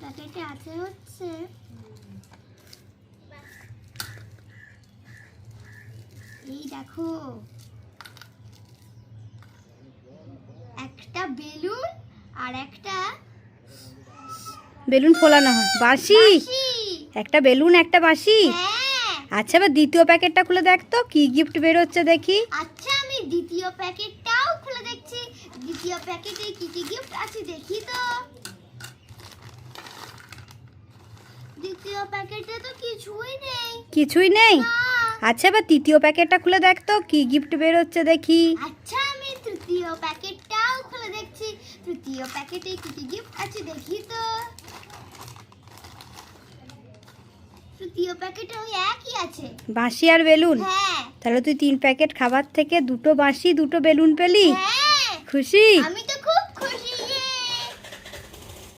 প্যাকেটে আছে হচ্ছে। এই দেখো। একটা বেলুন আর একটা বেলুন ফোলানো হয়। বাঁশি? বাঁশি। একটা বেলুন একটা বাঁশি? হ্যাঁ। আচ্ছা এবার দ্বিতীয় প্যাকেটটা খুলে দেখ তো কি গিফট বেরোচ্ছে দেখি। আচ্ছা আমি দ্বিতীয় প্যাকেটটাও খুলে দেখছি। দ্বিতীয় প্যাকেটে কি কি গিফট আছে দেখি তো। দ্বিতীয় প্যাকেটে তো কিছুই নেই। কিছুই নেই? আচ্ছা এবার তৃতীয় প্যাকেটটা খুলে দেখ তো কি গিফট বেরোচ্ছে দেখি। আচ্ছা আমি তৃতীয় প্যাকেটটাও খুলে দেখছি। তৃতীয় প্যাকেটে কি কি গিফট আছে দেখি তো। তৃতীয় প্যাকেটে ওই একই আছে। বাঁশি আর বেলুন? হ্যাঁ। তাহলে তুই তিন প্যাকেট খাবার থেকে দুটো বাঁশি দুটো বেলুন পেলি? হ্যাঁ। খুশি? আমি তো খুব